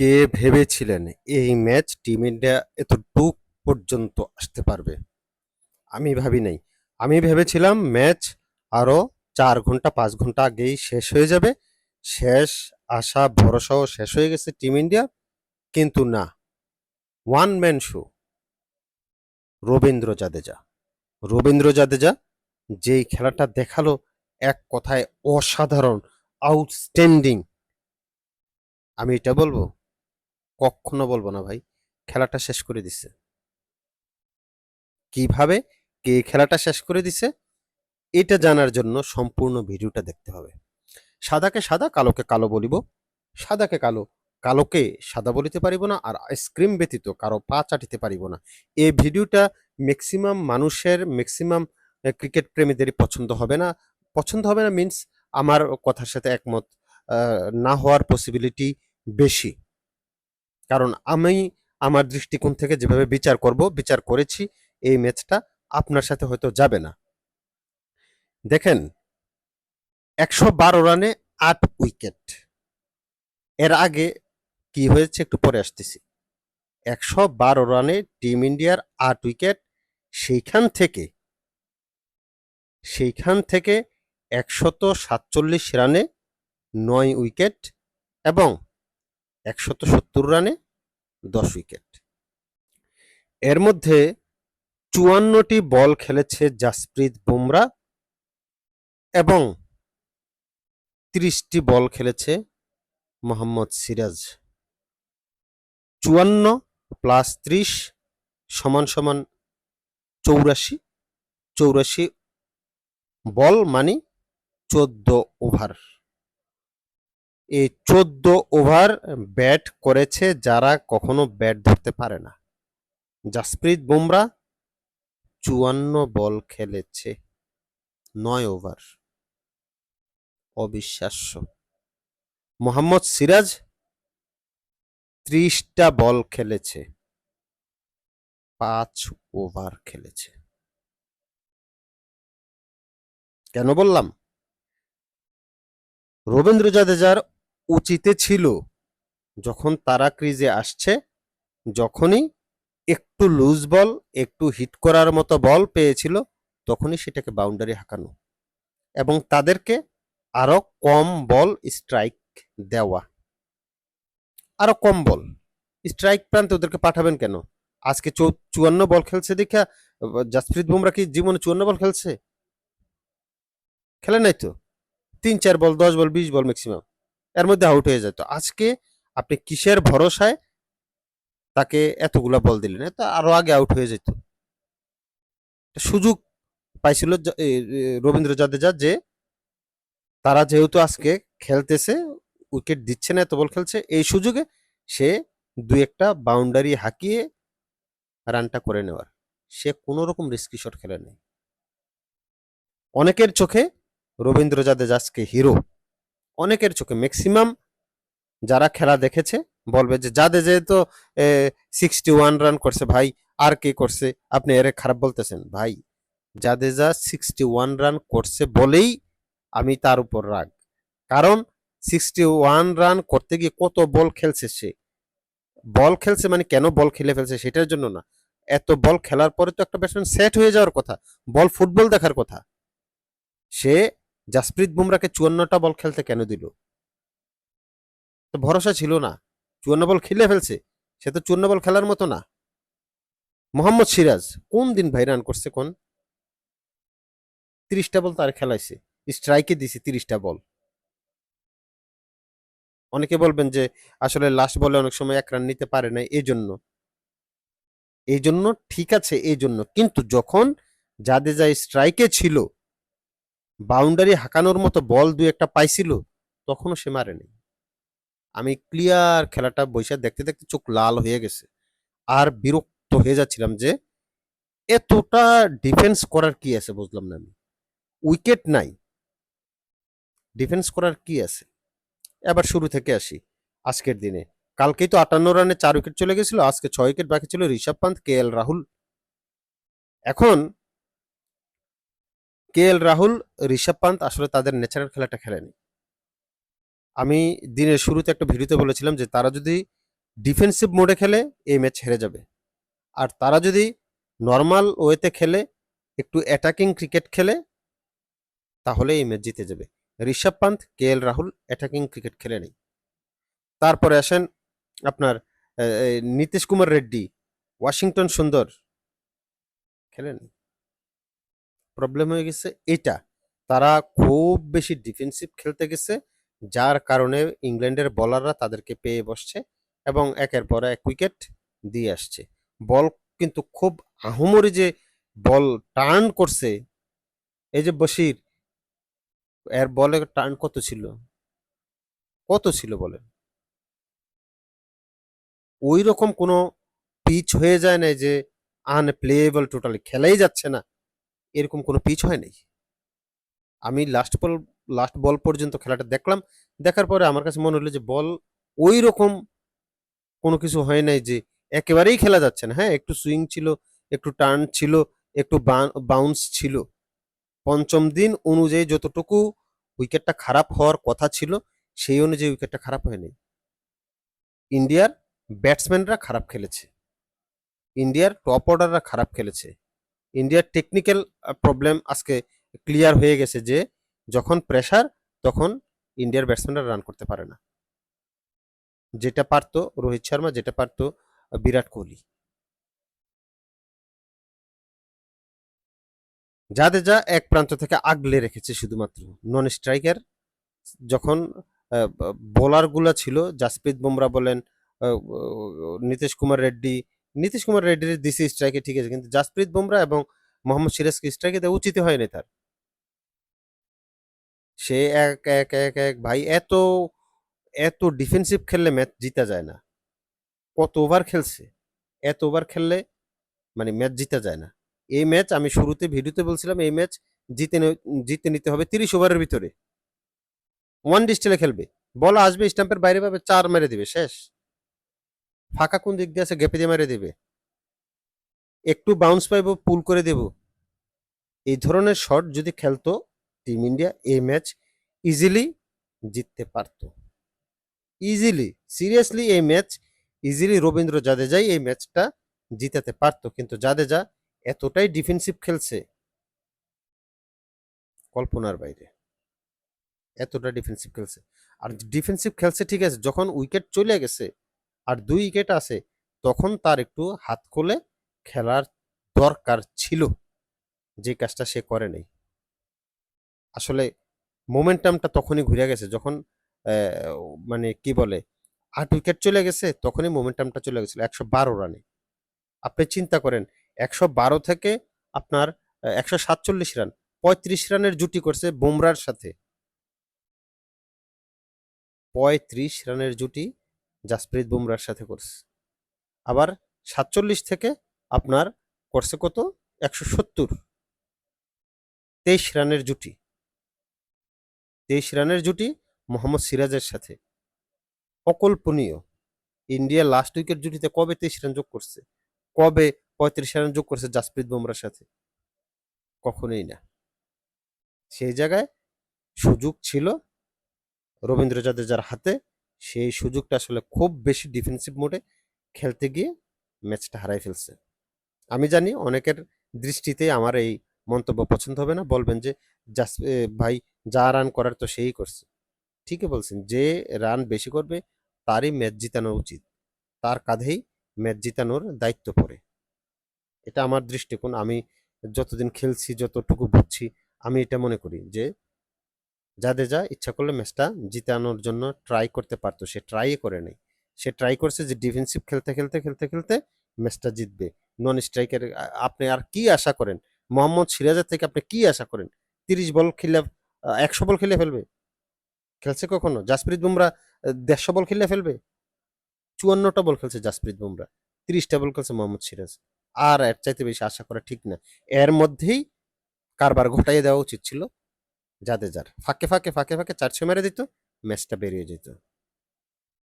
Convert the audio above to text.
কে ভেবেছিলেন এই match team India এতটুক পর্যন্ত আসতে পারবে? আমি ভাবি নাই। আমি ভেবেছিলাম ম্যাচ আরও চার ঘণ্টা, পাঁচ ঘণ্টা আগেই শেষ হয়ে যাবে। শেষ আশা ভরসাও শেষ হয়ে গেছে টিম ইন্ডিয়া। কিন্তু না one man show Ravindra Jadeja. Ravindra Jadeja যেই খেলাটা দেখাল এক কথায় অসাধারণ আউটস্ট্যান্ডিং আমি এটা বলব কখনো বলব না ভাই, খেলাটা শেষ করে দিছে। কীভাবে? কে খেলাটা শেষ করে দিছে? এটা জানার জন্য সম্পূর্ণ ভিডিওটা দেখতে হবে। সাদাকে সাদা, কালোকে কালো বলিব। সাদাকে কালো, কালোকে সাদা বলিতে পারিব না আর আইসক্রিম ব্যতীত কারও পা চাটিতে পারিব না। এই ভিডিওটা ম্যাক্সিমাম মানুষের ম্যাক্সিমাম ক্রিকেট প্রেমীদেরই পছন্দ হবে না। পছন্দ হবে না মিন্স আমার কথার সাথে একমত। না হওয়ার পসিবিলিটি বেশি। কারণ আমি আমার দৃষ্টিকোণ থেকে যেভাবে বিচার করব, বিচার করেছি, এই ম্যাচটা আপনার সাথে হয়তো যাবে না। দেখেন, একশো বারো রানে আট উইকেট। এর আগে কি হয়েছে একটু পরে আসতেছি। একশো বারো রানে টিম ইন্ডিয়ার আট উইকেট, সেইখান থেকে সেইখান থেকে একশত সাতচল্লিশ রানে নয় উইকেট এবং একশত সত্তর রানে দশ উইকেট। এর মধ্যে চুয়ান্নটি বল খেলেছে জাসপ্রীত বুমরা এবং তিরিশটি বল খেলেছে মোহাম্মদ সিরাজ। চুয়ান্ন প্লাস ত্রিশ সমান সমান চৌরাশি চৌরাশি বল মানে চোদ্দ ওভার। এই চোদ্দ ওভার ব্যাট করেছে যারা কখনো ব্যাট ধরতে পারে না। জাসপ্রীত বুমরা চুয়ান্ন বল খেলেছে, নয় ওভার। অবিশ্বাস্য। মোহাম্মদ সিরাজ ত্রিশটা বল খেলেছে, পাঁচ ওভার খেলেছে। কেন বললাম? রবীন্দ্র জাদেজার উচিতে ছিল যখন তারা ক্রিজে আসছে, যখনই একটু লুজ বল একটু হিট করার মতো বল পেয়েছিল, তখনই সেটাকে বাউন্ডারি হাঁকানো এবং তাদেরকে আরও কম বল স্ট্রাইক দেওয়া। আরও কম বল স্ট্রাইক প্রান্তে ওদেরকে পাঠাবেন কেন? আজকে চুয়ান্ন বল খেলছে দেখা, জাসপ্রীত বুমরা কি জীবনে চুয়ান্ন বল খেলছে? খেলে নাই তো? তিন, চার বল দশ বল বিশ বল ম্যাক্সিমাম এর মধ্যে আউট হয়ে যেত। আজকে আপনি কিসের ভরসায় তাকে এতগুলা বল দিলেন? তো আরও আগে আউট হয়ে যেত। সুযোগ পাইছিল রবীন্দ্র জাদেজা যে তারা যেহেতু আজকে খেলতেছে উইকেট দিচ্ছে না, এত বল খেলছে, এই সুযোগে সে দুই একটা বাউন্ডারি হাঁকিয়ে রানটা করে নেওয়ার। সে কোনো রকম রিস্কি শট খেলে নেই। অনেকের চোখে রবীন্দ্র জাদেজা আজকে হিরো অনেকের চোখে ম্যাক্সিমাম যারা খেলা দেখেছে বলবে যে জাদেজা তো সিক্সটি ওয়ান রান করছে, ভাই, আর কে করছে? আপনি এর খারাপ বলতেছেন, ভাই জাদেজা সিক্সটি ওয়ান রান করছে বলেই আমি তার উপর রাগ। কারণ সিক্সটি ওয়ান রান করতে গিয়ে কত বল খেলছে সে? বল খেলছে মানে কেন বল খেলে ফেলছে সেটার জন্য না। এত বল খেলার পরে তো একটা ব্যাটসম্যান সেট হয়ে যাওয়ার কথা, বল ফুটবল দেখার কথা। সে জাসপ্রীত বুমরাকে চুয়ান্নটা বল খেলতে কেন দিল? তো ভরসা ছিল না। চুয়ান্ন বল খেলে ফেলছে। সে তো চুয়ান্ন বল খেলার মতো না। মোহাম্মদ সিরাজ কোন দিন ভাই রান করছে কোন? তিরিশটা বল তার খেলাইছে। স্ট্রাইকে দিছে তিরিশটা বল। অনেকে বলবেন যে আসলে লাস্ট বলে অনেক সময় এক রান নিতে পারে না এই জন্য এই জন্য ঠিক আছে এই জন্য কিন্তু যখন জাদেজা স্ট্রাইকে ছিল বাউন্ডারি হাঁকানোর মতো বল দুই একটা পাইছিল, তখনও সে মারেনি। আমি ক্লিয়ার খেলাটা বৈশা দেখতে দেখতে চোখ লাল হয়ে গেছে। আর বিরক্ত হয়ে যাচ্ছিলাম যে, এতটা ডিফেন্স করার কি আছে বুঝলাম না আমি। উইকেট নাই। ডিফেন্স করার কি আছে? এবার শুরু থেকে আসি। আজকের দিনে। কালকেই তো আটান্ন রানে চার উইকেট চলে গেছিল, আজকে ছয় উইকেট বাকি ছিল ঋষভ পান্ত, কে এল রাহুল। এখন কে এল রাহুল, ঋষভ পান্ত আসলে তাদের ন্যাচারাল খেলাটা খেলেনি। আমি দিনের শুরুতে একটা ভিডিওতে বলেছিলাম যে তারা যদি ডিফেন্সিভ মোডে খেলে, এই ম্যাচ হেরে যাবে। আর তারা যদি নর্মাল ওয়েতে খেলে, একটু অ্যাটাকিং ক্রিকেট খেলে, তাহলে এই ম্যাচ জিতে যাবে। Rishabh Pant, K L Rahul attacking cricket খেলে নেই তারপরে আসেন আপনার নীতিশ কুমার রেড্ডি, ওয়াশিংটন সুন্দর, খেলেন? প্রবলেম হয়ে গেছে, এটা তারা খুব বেশি ডিফেন্সিভ খেলতে গেছে, যার কারণে ইংল্যান্ডের বলাররা তাদেরকে পেয়ে বসছে এবং একের পর এক উইকেট দিয়ে আসছে। বল কিন্তু খুব আহমরি যে বল টার্ন করছে, এই যে বশির, এর বলে টার্ন কত ছিল? কত ছিল বলেন ওই রকম কোনো পিচ হয়ে যায় না যে আনপ্লেয়েবল টোটালি খেলাই যাচ্ছে না। এরকম কোনো পিচ হয় নাই? আমি লাস্ট বল লাস্ট বল পর্যন্ত খেলাটা দেখলাম। দেখার পরে আমার কাছে মনে হলো যে বল ওই রকম কোনো কিছু হয় নাই যে একেবারেই খেলা যাচ্ছে না। হ্যাঁ একটু সুইং ছিল, একটু টার্ন ছিল, একটু বাউন্স ছিল। পঞ্চম দিন অনুযায়ী যতটুকু উইকেটটা খারাপ হওয়ার কথা ছিল, সেই অনুযায়ী উইকেটটা খারাপ হয়নি। ইন্ডিয়ার ব্যাটসম্যানরা খারাপ খেলেছে। ইন্ডিয়ার টপ অর্ডাররা খারাপ খেলেছে। ইন্ডিয়ার টেকনিক্যাল প্রবলেম আজকে ক্লিয়ার হয়ে গেছে যে যখন প্রেসার তখন ইন্ডিয়ার ব্যাটসম্যানরা রান করতে পারে না। যেটা পারতো রোহিত শর্মা যেটা পারতো বিরাট কোহলি। জাদেজা এক প্রান্ত থেকে আগলে রেখেছে শুধুমাত্র। নন স্ট্রাইকার যখন বোলারগুলা ছিল জাসপ্রীত বুমরা বলেন আহ, নীতিশ কুমার রেড্ডি নীতিশ কুমার রেড্ডির দিছে স্ট্রাইকে ঠিক আছে, কিন্তু জাসপ্রীত বুমরা এবং মোহাম্মদ সিরাজকে স্ট্রাইকে দেওয়া উচিত হয়নি তার। সে এক এক এক এক, ভাই, এত এত ডিফেন্সিভ খেললে ম্যাচ জিতা যায় না। কত ওভার খেলছে, এত ওভার খেললে মানে ম্যাচ জিতা যায় না। এই ম্যাচ আমি শুরুতে ভিডিওতে বলছিলাম, এই ম্যাচ জিতে জিতে নিতে হবে তিরিশ ওভারের ভিতরে। ওয়ান ডিস্টেলে খেলবে। বল আসবে স্টাম্পের বাইরে পাবে, চার মেরে দিবে, শেষ। ফাঁকা কোন দিক দিয়ে আছে গেপে দিয়ে মেরে দিবে। একটু বাউন্স পাইবো পুল করে দেব। এই ধরনের শট যদি খেলতো টিম ইন্ডিয়া এই ম্যাচ ইজিলি জিততে পারতো। ইজিলি সিরিয়াসলি এই ম্যাচ ইজিলি রবীন্দ্র জাদেজাই এই ম্যাচটা জিতাতে পারতো। কিন্তু জাদেজা এতটাই ডিফেন্সিভ খেলছে কল্পনার বাইরে। এতটা ডিফেন্সিভ খেলছে। আর ডিফেন্সিভ খেলছে ঠিক আছে, যখন উইকেট চলে গেছে আর দুই উইকেট আছে, তখন তার একটু হাত খোলে খেলার দরকার ছিল। যে কাজটা সে করে নাই। আসলে মোমেন্টামটা তখনই ঘুরে গেছে, যখন মানে কি বলে, আট উইকেট চলে গেছে, তখনই মোমেন্টামটা চলে গেছিল একশো বারো রানে আপনি চিন্তা করেন, একশো বারো থেকে আপনার একশো সাতচল্লিশ রান পঁয়ত্রিশ রানের জুটি করছে বুমরার সাথে। পঁয়ত্রিশ রানের জুটি জাসপ্রীত বুমরার সাথে করছে আবার সাতচল্লিশ থেকে আপনার করছে কত? একশো সত্তর। তেইশ রানের জুটি। তেইশ রানের জুটি মোহাম্মদ সিরাজের সাথে। অকল্পনীয়। ইন্ডিয়া লাস্ট উইকেট জুটিতে কবে তেইশ রান যোগ করছে? কবে পঁয়ত্রিশ রান যোগ করছে জাসপ্রীত বুমরার সাথে? কখনোই না। সেই জায়গায় সুযোগ ছিল রবীন্দ্র জাদেজার হাতে। সেই সুযোগটা আসলে খুব বেশি ডিফেন্সিভ মোডে খেলতে গিয়ে ম্যাচটা হারাই ফেলছে। আমি জানি অনেকের দৃষ্টিতে আমার এই মন্তব্য পছন্দ হবে না, বলবেন যে ভাই যা রান করার তো সেই করছে। ঠিকই বলছেন, যে রান বেশি করবে তারই ম্যাচ জিতানো উচিত। তার কাঁধেই ম্যাচ জিতানোর দায়িত্ব পড়ে। এটা আমার দৃষ্টিকোণ। আমি যতদিন খেলছি, যতটুকু বুঝছি, আমি এটা মনে করি যে জাদেজা ইচ্ছা করলে ম্যাচটা জিতানোর জন্য ট্রাই করতে পারতো। সে ট্রাই করে নাই। সে ট্রাই করছে যে ডিফেন্সিভ খেলতে খেলতে খেলতে খেলতে ম্যাচটা জিতবে। নন স্ট্রাইকার আপনি আর কি আশা করেন? মোহাম্মদ সিরাজের থেকে আপনি কি আশা করেন? তিরিশ বল খেলে একশো বল খেলে ফেলবে? খেলছে কখনো? জাসপ্রীত বুমরা দেড়শো বল খেলে ফেলবে? চুয়ান্নটা বল খেলছে জাসপ্রীত বুমরা। তিরিশটা বল খেলছে মোহাম্মদ সিরাজ। আর এর চাইতে বেশি আশা করা ঠিক না। এর মধ্যেই কারবার ঘটাইয়ে দেওয়া উচিত ছিল। জাদেজার ফাঁকে ফাঁকে ফাঁকে ফাঁকে চারশো মেরে দিত ম্যাচটা বেরিয়ে যেত।